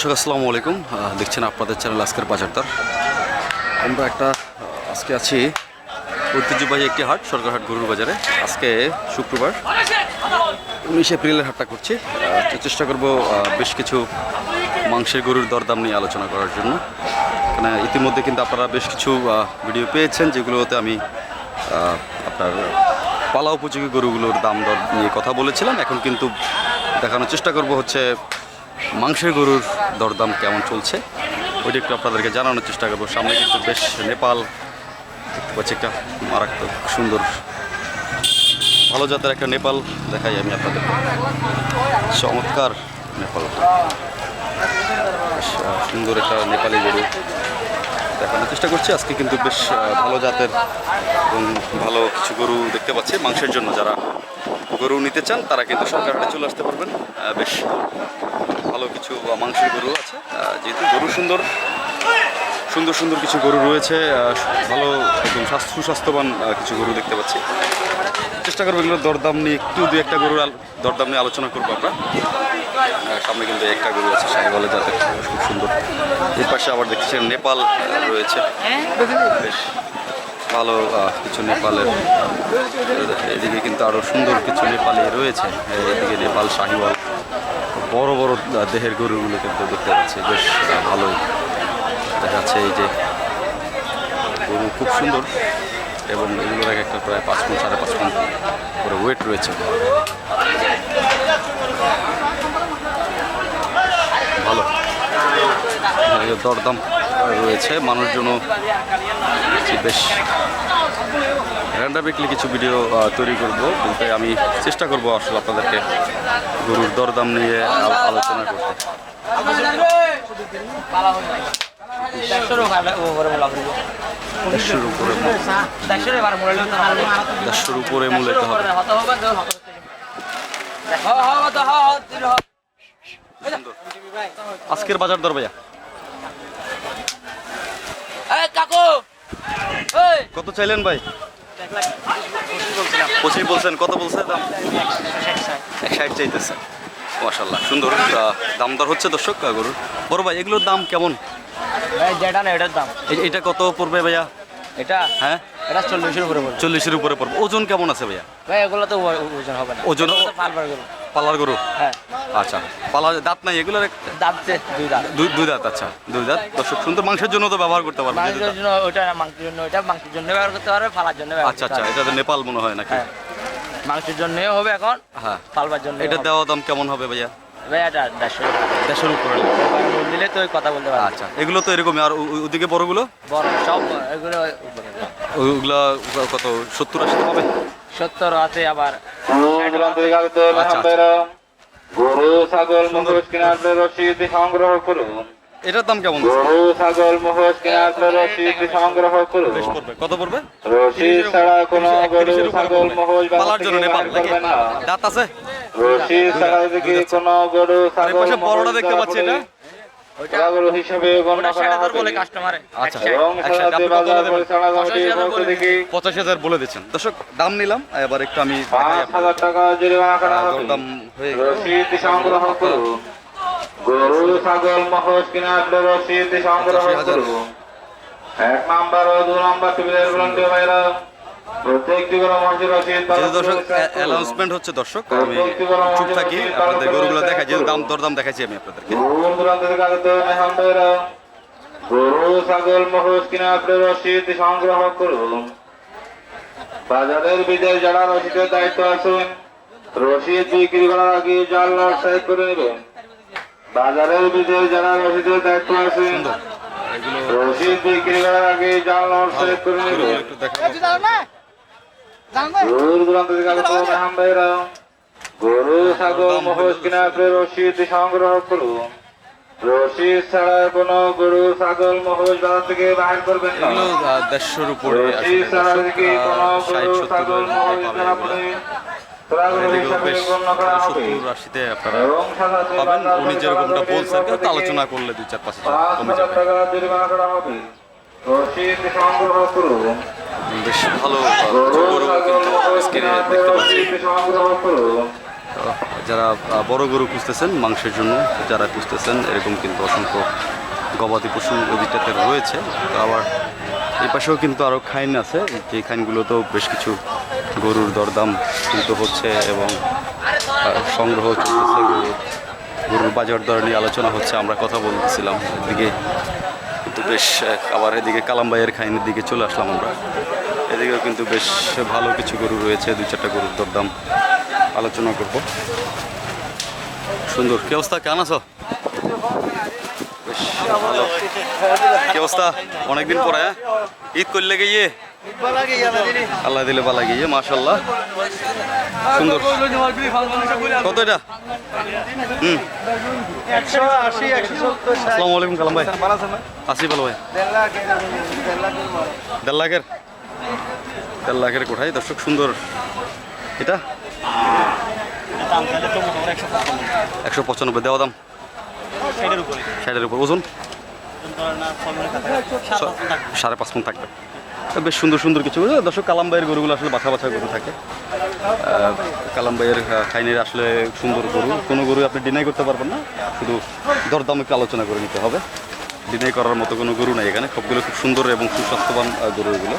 দর্শক, আসসালামু আলাইকুম। দেখছেন আপনাদের চ্যানেল আজকের বাজারদার। আমরা একটা আজকে আছি ঐতিহ্যবাহী একটি হাট সরকারহাট গরুর বাজারে। আজকে শুক্রবার, উনিশ এপ্রিলের হাটটা করছি। চেষ্টা করব বেশ কিছু মাংসের গরুর দরদাম নিয়ে আলোচনা করার জন্য। মানে ইতিমধ্যে কিন্তু আপনারা বেশ কিছু ভিডিও পেয়েছেন, যেগুলোতে আমি আপনার পালা উপযোগী গরুগুলোর দাম দর নিয়ে কথা বলেছিলাম। এখন কিন্তু দেখানোর চেষ্টা করব হচ্ছে মাংসের গরুর দরদাম কেমন চলছে? ওইটা একটু আপনাদেরকে জানানোর চেষ্টা করব। সামনে কিন্তু বেশ নেপাল, দেখতে পাচ্ছি একটা মারাত্মক সুন্দর ভালো জাতের একটা নেপাল দেখাই আমি আপনাদের। চমৎকার নেপাল। সুন্দর একটা নেপালি গরু। দেখানোর চেষ্টা করছি। আজকে কিন্তু বেশ ভালো জাতের এবং ভালো কিছু গরু দেখতে পাচ্ছি। মাংসের জন্য যারা গরু নিতে চান, তারা কিন্তু সরকার হাটে চলে আসতে পারবেন। বেশ ভালো কিছু মাংসের গরু আছে। যেহেতু গরু সুন্দর সুন্দর সুন্দর কিছু গরু রয়েছে ভালো একদম স্বাস্থ্য, সুস্বাস্থ্যবান কিছু গরু দেখতে পাচ্ছি। চেষ্টা করব এগুলোর দরদাম নিয়ে, একটু দু একটা গরুর দরদাম নিয়ে আলোচনা করব আমরা। সামনে কিন্তু একটা গরু আছে সাহেবালে জাতের খুব সুন্দর। এর পাশে আবার দেখছি নেপাল রয়েছে। বেশ ভালো কিছু নেপালের। এদিকে কিন্তু আরও সুন্দর কিছু নেপালি রয়েছে। এদিকে নেপাল শাহিওয়াল বড় বড় দেহের গরুগুলো কিন্তু দেখতে পাচ্ছি। বেশ আহ, ভালো দেখা যাচ্ছে এই যে গরু খুব সুন্দর এবং এগুলোর এক একটা প্রায় পাঁচ ফুট সাড়ে পাঁচ ফুট করে ওয়েট রয়েছে ভালো এই যে দরদাম রয়েছে। মানুষজনও বেশ র্যান্ডামিকলি কিছু ভিডিও তৈরি করব। বলতে আমি চেষ্টা করব আসলে আপনাদেরকে গরুর দরদাম নিয়ে আল- আলোচনা করতে। দেড়শোর উপরে হবে। আজকের বাজার দর ভাইয়া? কাকু। কত চাইলেন ভাই? পঁচিশ বলছেন কত বলছে দাম? এক ষাট চাইতেছে। মাসাল্লাহ সুন্দর। আহ, দাম দর হচ্ছে দর্শক গরুর। বড় ভাই এগুলোর দাম কেমন? যেটা না এটার দাম। এটা কত পড়বে ভাইয়া? এটা? হ্যাঁ? এটা চল্লিশের উপরে পড়বে। চল্লিশের উপরে পড়বে। ওজন কেমন আছে ভাইয়া? ভাই এগুলো তো ওজন হবে না। ওজন- পালবার গরু। পালার গরু? হ্যাঁ। আচ্ছা পালার দাঁত নাই এগুলোর এক- দুই দাঁত। দুই দাঁত আচ্ছা দুই দাঁত। দর্শক সুন্দর মাংসের জন্য তো ব্যবহার করতে পারবে মাংসের জন্য ওটা মাংসের জন্য ওটা মাংসের জন্য ব্যবহার করতে পারবে ফালার জন্য আচ্ছা আচ্ছা এটা তো নেপাল মনে হয় নাকি? হ্যাঁ। মাংসের জন্যও হবে এখন হ্যাঁ। পালবার জন্য এটা দেওয়া দাম কেমন হবে ভাইয়া? ভাই এটা দেড়শো দেড়শোর উপরে দিলে তো কথা বলতে পারবে। আচ্ছা এগুলো তো এরকমই। আর ওদিকে বড়গুলো? বড় সব এগুলো উপরে। কত সত্তর আশি হবে? সত্তর আছে আবার। আচ্ছা, মেহমানরা গরু ছাগল মহিষ কেনার রসিদ সংগ্রহ করুন। এটার দাম কেমন গরু ছাগল মহিষ কেনার রসিদ সংগ্রহ করুন। কত পড়বে? রসিদ ছাড়া কোনো গরু ছাগল। মহিষ পালার জন্য নেপাল দাঁত আছে? রসিদ ছাড়া যদি কোনো গরু ছাগল বড়টা দেখতে পাচ্ছি পড়ে, হিসেবে করা হবে বলে আচ্ছা। এবং সারাতে বাজার পরিচালনা কমিটির পক্ষ থেকে পঁচাশি হাজার বলে দিচ্ছেন। দর্শক দাম নিলাম এবার একটু আমি পাঁচ হাজার টাকা জরিমানা করা আহ, হবে। দরদাম হয়ে রসিদ সংগ্রহ করুন। গরু ছাগল মহস কেনার রসিদ সংগ্রহ। করুন। এক নাম্বার ও দু নাম্বার টেবিলের গ্রন্থে ভাইরা। প্রত্যেকটি গরু মসজিদ রসিদ যেহেতু দর্শক অ্যানাউন্সমেন্ট হচ্ছে দর্শক আমি চুপ থাকি আপনাদের গরুগুলো দেখাই যেহেতু দাম দরদাম দেখাচ্ছি আমি আপনাদেরকে। দূর দূরান্ত থেকে আগত মেহমান ভাইরা গরু ছাগল মহস কেনার রসিদ সংগ্রহ করুন। বাজারের বিদেশ যারা রসিদের দায়িত্ব আছেন রসিদ বিক্রি করার আগে জাল সাইড করে নেবেন। বাজারের বিদেশ যারা রসিদের দায়িত্ব আছেন রসিদ বিক্রি করার আগে জাল সাইড করে নেবেন। দূর দূরান্ত থেকে আগত মেহমান ভাইরা গরু ছাগল মহস কেনার রসিদ সংগ্রহ করুন রসিদ ছাড়া কোনো গরু থেকে উনি যেরকমটা বলছেন কিন্তু আলোচনা করলে দুই চার পাঁচ বেশ ভালো কিন্তু দেখতে পাচ্ছি। যারা বড় গরু খুঁজতেছেন মাংসের জন্য, যারা খুঁজতেছেন, এরকম কিন্তু অসংখ্য গবাদি পশু ওই দিকটাতে রয়েছে। তো আবার এই পাশেও কিন্তু আরও খাইন আছে, যে খাইনগুলোতেও বেশ কিছু গরুর দরদাম কিন্তু হচ্ছে এবং সংগ্রহ চলতেছে গরুর গরুর বাজার দর নিয়ে আলোচনা হচ্ছে, আমরা কথা বলতেছিলাম। এদিকে কিন্তু বেশ আবার এদিকে কালামবাইয়ের খাইনের দিকে চলে আসলাম আমরা। এদিকেও কিন্তু বেশ ভালো কিছু গরু রয়েছে, দুই চারটা গরুর দরদাম আলোচনা করব। সুন্দর, কি অবস্থা? কেমন আছো? কি অবস্থা? অনেকদিন পরে হ্যাঁ? ঈদ করলে গিয়ে? আল্লাহ দিলে পালা গিয়ে মাশাল্লাহ সুন্দর। কত এটা? হুম। আলাইকুম, কালাম ভাই। আসি ভালো ভাই। দেড় লাখের। দেড় লাখের কোঠায়। দর্শক সুন্দর। এটা? একশো পঁচানব্বই। দেওয়া দাম? ষাটের উপর। ওজন? সাড়ে পাঁচ মন থাকবে। বেশ সুন্দর সুন্দর কিছু। দর্শক কালামবাইয়ের গরুগুলো আসলে বাছা বাছা গরু থাকে। আহ, কালামবাইয়ের আহ, খাইনের আসলে সুন্দর গরু। কোনো গরু আপনি ডিনাই করতে পারবেন না। শুধু দরদাম একটু আলোচনা করে নিতে হবে। ডিনাই করার মতো কোনো গরু নাই এখানে। সবগুলো খুব সুন্দর এবং সুস্বাস্থ্যবান গরু এগুলো।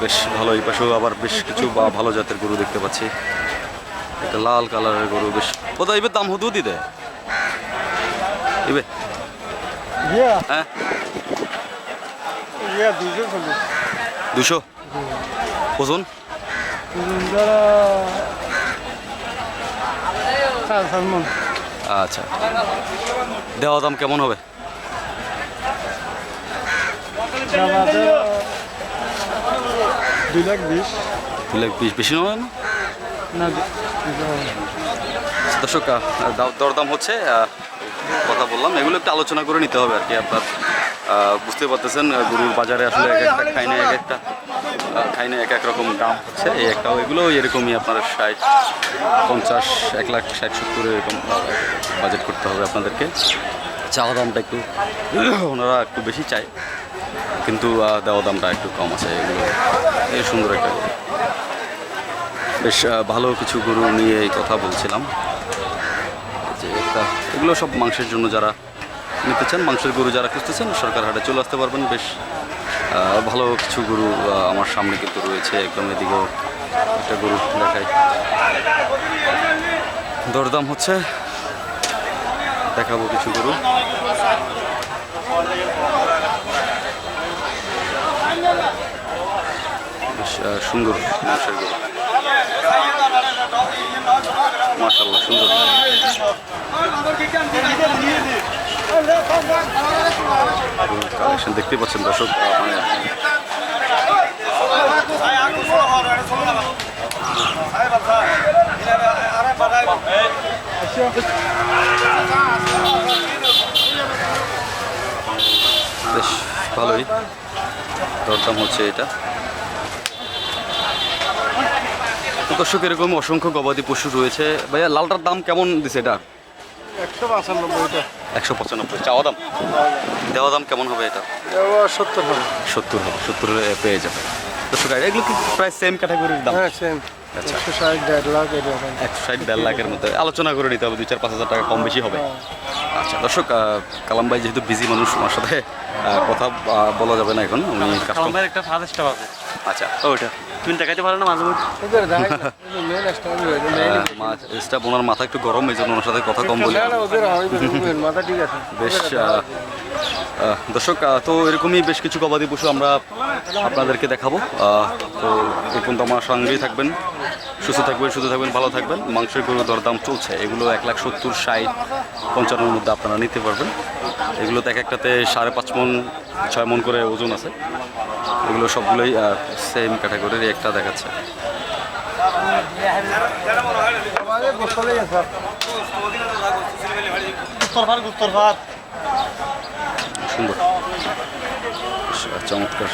বেশ ভালো এই পাশেও আবার বেশ কিছু বা ভালো জাতের গরু দেখতে পাচ্ছি। একটা লাল কালারের গরু বেশ বোধহয় এবার দাম হুদু দিতে এবে হ্যাঁ? দুশো ওজন? আচ্ছা। দেওয়া দাম কেমন হবে? দুই লাখ বিশ। দু লাখ বিশ বেশি নয়? না দর্শক দরদাম হচ্ছে কথা বললাম। এগুলো একটু আলোচনা করে নিতে হবে আর কি আপনার বুঝতে পারতেছেন গরুর বাজারে আসলে এক একটা খাইনে এক একটা খাইনে এক এক রকম দাম হচ্ছে। এই একটা এগুলো এরকমই আপনার ষাট পঞ্চাশ এক লাখ ষাট সত্তর এরকম বাজেট করতে হবে আপনাদেরকে। চাওয়া দামটা একটু ওনারা একটু বেশি চায়। কিন্তু দেওয়া দামটা একটু কম আছে। এগুলো এই সুন্দর একটা গরু। বেশ ভালো কিছু গরু নিয়ে এই কথা বলছিলাম। যে একটা এগুলো সব মাংসের জন্য যারা নিতে চান, মাংসের গরু যারা খুঁজতেছেন, সরকার হাটে চলে আসতে পারবেন। বেশ ভালো কিছু গরু আমার সামনে কিন্তু রয়েছে। একদম এদিকেও একটা গরু দেখাই। দরদাম হচ্ছে। দেখাবো কিছু গরু। বেশ সুন্দর মাংসের সুন্দর। কালেকশন দেখতে পাচ্ছেন দর্শক মানে বেশ ভালোই। দরদাম হচ্ছে এটা। দর্শক এরকম অসংখ্য গবাদি পশু রয়েছে। ভাইয়া লালটার দাম কেমন দিছে এটা? একশো পঁচানব্বইটা। একশো পঁচানব্বই চাওয়া দাম? দেওয়া দাম কেমন হবে এটা? সত্তর হবে। সত্তর হবে সত্তর পেয়ে যাবে। দর্শক এগুলো কি প্রায় সেম ক্যাটাগরির দাম? হ্যাঁ সেম আচ্ছা। একশো ষাট দেড় লাখ একশো ষাট দেড় লাখের মধ্যে আলোচনা করে নিতে হবে দুই চার পাঁচ হাজার টাকা কম বেশি হবে। আচ্ছা দর্শক কালাম ভাই যেহেতু বিজি মানুষ ওনার সাথে কথা বলা যাবে না এখন। উনি কাস্টমার একটা সাজেস্ট আছে। আচ্ছা ওইটা তুমি দেখাইতে পারো না মাঝে মধ্যে? মেন মেন মাছটা ওনার মাথা একটু গরম এই জন্য ওনার সাথে কথা কম বলি। হয় মাথা ঠিক আছে। বেশ। দর্শক তো এরকমই বেশ কিছু গবাদি পশু আমরা আপনাদেরকে দেখাবো। তো এই পর্যন্ত আমার সঙ্গেই থাকবেন, সুস্থ থাকবেন সুস্থ থাকবেন, ভালো থাকবেন। মাংসের গরু দরদাম চলছে। এগুলো এক লাখ সত্তর, ষাট, পঞ্চান্নর মধ্যে আপনারা নিতে পারবেন। এগুলোতে এক একটাতে সাড়ে পাঁচ মন, ছয় মন করে ওজন আছে। এগুলো সবগুলোই সেম ক্যাটাগরির একটা দেখাচ্ছে। আছে সুন্দর। চমৎকার।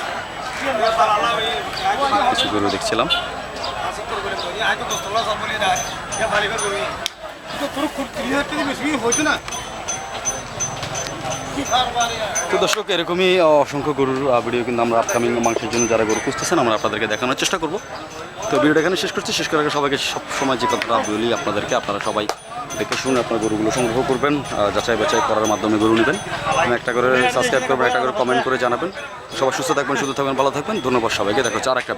কিছু গরু দেখছিলাম। তো দর্শক, এরকমই অসংখ্য গরুর ভিডিও কিন্তু আমরা আপকামিং মাংসের জন্য যারা গরু খুঁজতেছেন, আমরা আপনাদেরকে দেখানোর চেষ্টা করব। তো ভিডিওটা এখানে শেষ করছি। শেষ করার সবাইকে সব সময় যে কথাটা বলি আপনাদেরকে, আপনারা সবাই দেখে শুনে আপনার গরুগুলো সংগ্রহ করবেন যাচাই বাছাই করার মাধ্যমে গরু নেবেন। একটা করে সাবস্ক্রাইব করবেন, একটা করে কমেন্ট করে জানাবেন। সবাই সুস্থ থাকবেন সুস্থ থাকবেন, ভালো থাকবেন। ধন্যবাদ সবাইকে, দেখো চার একটা